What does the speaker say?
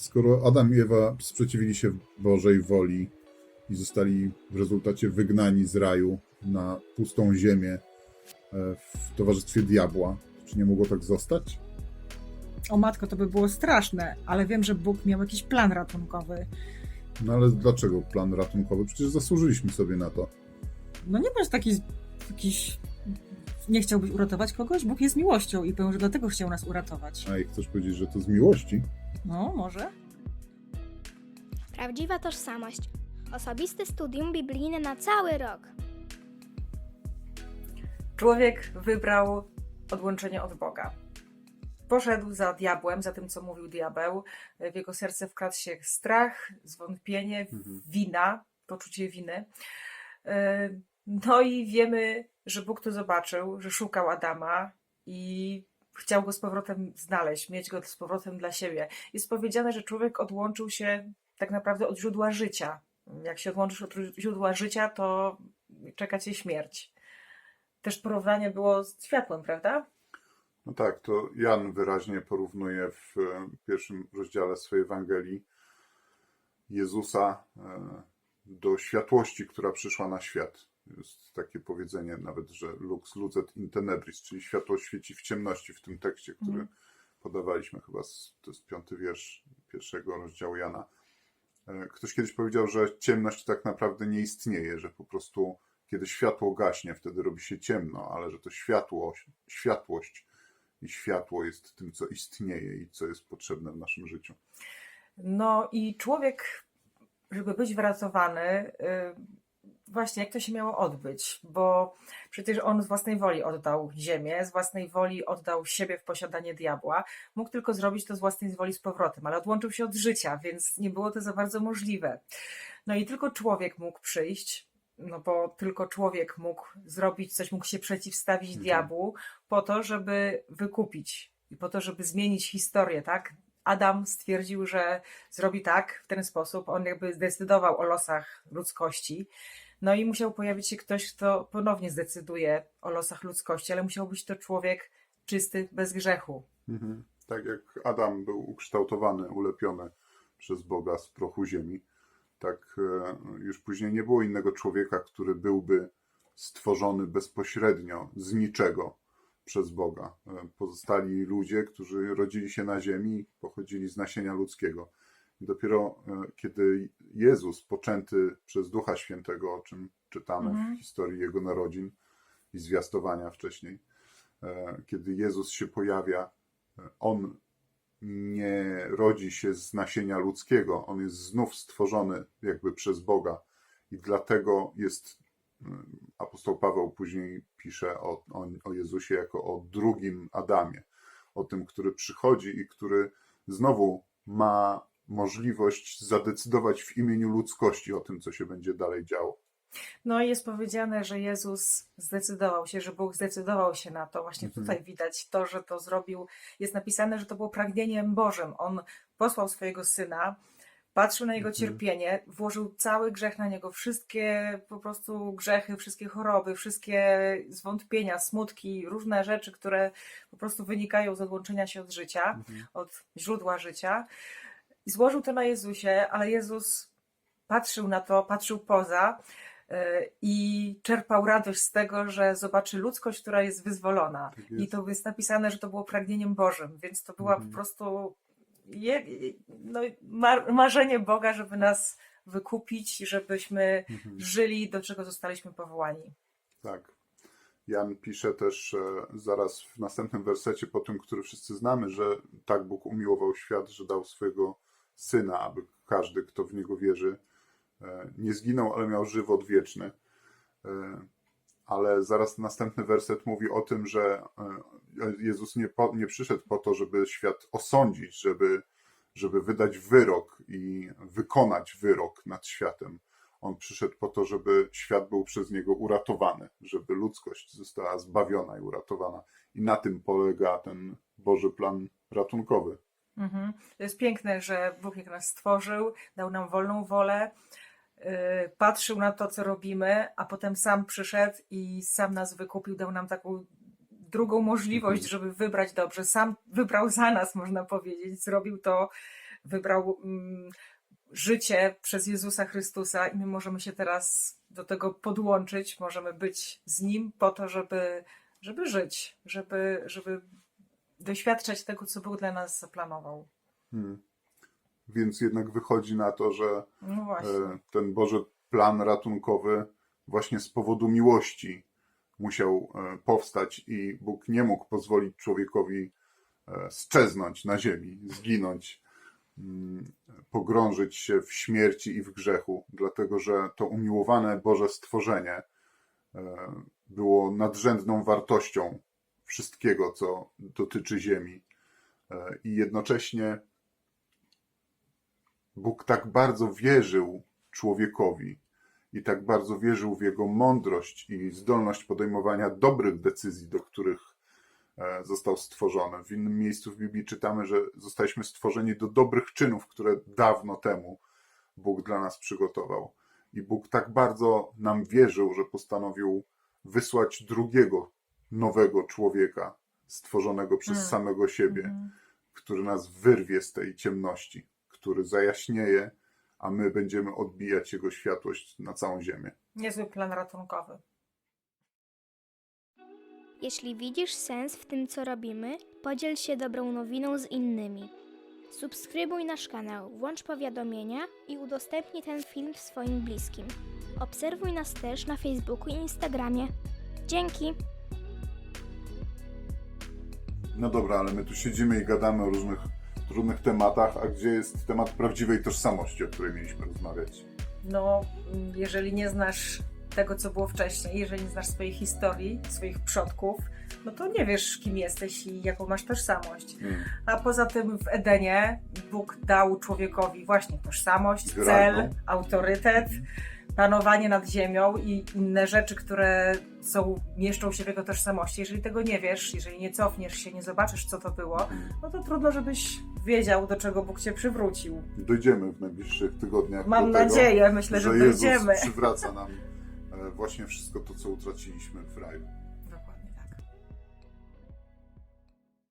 skoro Adam i Ewa sprzeciwili się Bożej woli i zostali w rezultacie wygnani z raju na pustą ziemię e, w towarzystwie diabła, czy nie mogło tak zostać? O matko, to by było straszne, ale wiem, że Bóg miał jakiś plan ratunkowy. No ale dlaczego plan ratunkowy? Przecież zasłużyliśmy sobie na to. No nie bądź taki jakiś... Nie chciałbyś uratować kogoś? Bóg jest miłością i powiem, że dlatego chciał nas uratować. A i chcesz powiedzieć, że to z miłości? No, może? Prawdziwa tożsamość. Osobiste studium biblijne na cały rok. Człowiek wybrał odłączenie od Boga. Poszedł za diabłem, za tym, co mówił diabeł. W jego serce wkradł się strach, zwątpienie, Mhm. wina, poczucie winy. E, No i wiemy, że Bóg to zobaczył, że szukał Adama i chciał go z powrotem znaleźć, mieć go z powrotem dla siebie. Jest powiedziane, że człowiek odłączył się tak naprawdę od źródła życia. Jak się odłączysz od źródła życia, to czeka cię śmierć. Też porównanie było z światłem, prawda? No tak, to Jan wyraźnie porównuje w e, pierwszym rozdziale swojej Ewangelii Jezusa e, do światłości, która przyszła na świat. Jest takie powiedzenie nawet, że lux lucet in tenebris, czyli światło świeci w ciemności w tym tekście, który Mhm. podawaliśmy chyba, z, to jest piąty wiersz pierwszego rozdziału Jana. E, Ktoś kiedyś powiedział, że ciemność tak naprawdę nie istnieje, że po prostu kiedy światło gaśnie, wtedy robi się ciemno, ale że to światło, światłość i światło jest tym, co istnieje i co jest potrzebne w naszym życiu. No i człowiek, żeby być wyratowany, y, właśnie jak to się miało odbyć, bo przecież on z własnej woli oddał ziemię, z własnej woli oddał siebie w posiadanie diabła. Mógł tylko zrobić to z własnej woli z powrotem, ale odłączył się od życia, więc nie było to za bardzo możliwe. No i tylko człowiek mógł przyjść, no bo tylko człowiek mógł zrobić coś, mógł się przeciwstawić Mhm. diabłu po to, żeby wykupić i po to, żeby zmienić historię, tak? Adam stwierdził, że zrobi tak, w ten sposób. On jakby zdecydował o losach ludzkości. No i musiał pojawić się ktoś, kto ponownie zdecyduje o losach ludzkości, ale musiał być to człowiek czysty, bez grzechu. Mhm. Tak jak Adam był ukształtowany, ulepiony przez Boga z prochu ziemi, tak e, już później nie było innego człowieka, który byłby stworzony bezpośrednio z niczego przez Boga. E, Pozostali ludzie, którzy rodzili się na ziemi, pochodzili z nasienia ludzkiego. I dopiero e, kiedy Jezus, poczęty przez Ducha Świętego, o czym czytamy Mhm. w historii Jego narodzin i zwiastowania wcześniej, e, kiedy Jezus się pojawia, On nie rodzi się z nasienia ludzkiego, on jest znów stworzony jakby przez Boga i dlatego jest, apostoł Paweł później pisze o, o, o Jezusie jako o drugim Adamie, o tym, który przychodzi i który znowu ma możliwość zadecydować w imieniu ludzkości o tym, co się będzie dalej działo. No i jest powiedziane, że Jezus zdecydował się, że Bóg zdecydował się na to. Właśnie Mhm. tutaj widać to, że to zrobił. Jest napisane, że to było pragnieniem Bożym. On posłał swojego syna, patrzył na jego Mhm. cierpienie, włożył cały grzech na niego, wszystkie po prostu grzechy, wszystkie choroby, wszystkie zwątpienia, smutki, różne rzeczy, które po prostu wynikają z odłączenia się od życia, od źródła życia. I złożył to na Jezusie, ale Jezus patrzył na to, patrzył poza e, i czerpał radość z tego, że zobaczy ludzkość, która jest wyzwolona. Tak I jest. to jest napisane, że to było pragnieniem Bożym, więc to była Mhm. po prostu je, no, mar, marzenie Boga, żeby nas wykupić, żebyśmy Mhm. żyli, do czego zostaliśmy powołani. Tak. Jan pisze też zaraz w następnym wersecie, po tym, który wszyscy znamy, że tak Bóg umiłował świat, że dał swojego syna, aby każdy, kto w niego wierzy, e, nie zginął, ale miał żywot wieczny. E, Ale zaraz następny werset mówi o tym, że e, Jezus nie, po, nie przyszedł po to, żeby świat osądzić, żeby, żeby wydać wyrok i wykonać wyrok nad światem. On przyszedł po to, żeby świat był przez niego uratowany, żeby ludzkość została zbawiona i uratowana. I na tym polega ten Boży plan ratunkowy. Mhm. To jest piękne, że Bóg jak nas stworzył, dał nam wolną wolę, yy, patrzył na to, co robimy, a potem sam przyszedł i sam nas wykupił, dał nam taką drugą możliwość, żeby wybrać dobrze. Sam wybrał za nas, można powiedzieć. Zrobił to wybrał mm, życie przez Jezusa Chrystusa i my możemy się teraz do tego podłączyć, możemy być z Nim po to, żeby, żeby żyć, żeby, żeby doświadczać tego, co Bóg dla nas zaplanował. Hmm. Więc jednak wychodzi na to, że No e, ten Boży plan ratunkowy właśnie z powodu miłości musiał e, powstać i Bóg nie mógł pozwolić człowiekowi e, strzeznąć na ziemi, zginąć, mm, pogrążyć się w śmierci i w grzechu, dlatego że to umiłowane Boże stworzenie e, było nadrzędną wartością wszystkiego, co dotyczy ziemi. I jednocześnie Bóg tak bardzo wierzył człowiekowi i tak bardzo wierzył w jego mądrość i zdolność podejmowania dobrych decyzji, do których e, został stworzony. W innym miejscu w Biblii czytamy, że zostaliśmy stworzeni do dobrych czynów, które dawno temu Bóg dla nas przygotował. I Bóg tak bardzo nam wierzył, że postanowił wysłać drugiego, nowego człowieka, stworzonego przez Mm. samego siebie Mhm. który nas wyrwie z tej ciemności, który zajaśnieje, a my będziemy odbijać jego światłość na całą ziemię. Niezły plan ratunkowy. Jeśli widzisz sens w tym, co robimy, podziel się dobrą nowiną z innymi. Subskrybuj nasz kanał, włącz powiadomienia i udostępnij ten film swoim bliskim. Obserwuj nas też na Facebooku i Instagramie. Dzięki! No dobra, ale my tu siedzimy i gadamy o różnych trudnych tematach, a gdzie jest temat prawdziwej tożsamości, o której mieliśmy rozmawiać? No, jeżeli nie znasz tego, co było wcześniej, jeżeli nie znasz swojej historii, swoich przodków, no to nie wiesz, kim jesteś i jaką masz tożsamość. Hmm. A poza tym w Edenie Bóg dał człowiekowi właśnie tożsamość, cel, autorytet, panowanie nad ziemią i inne rzeczy, które są, mieszczą się w jego tożsamości. Jeżeli tego nie wiesz, jeżeli nie cofniesz się, nie zobaczysz, co to było, no to trudno, żebyś wiedział, do czego Bóg cię przywrócił. Dojdziemy w najbliższych tygodniach Mam tego, nadzieję, myślę, że, że Jezus dojdziemy. przywraca nam e, właśnie wszystko to, co utraciliśmy w raju.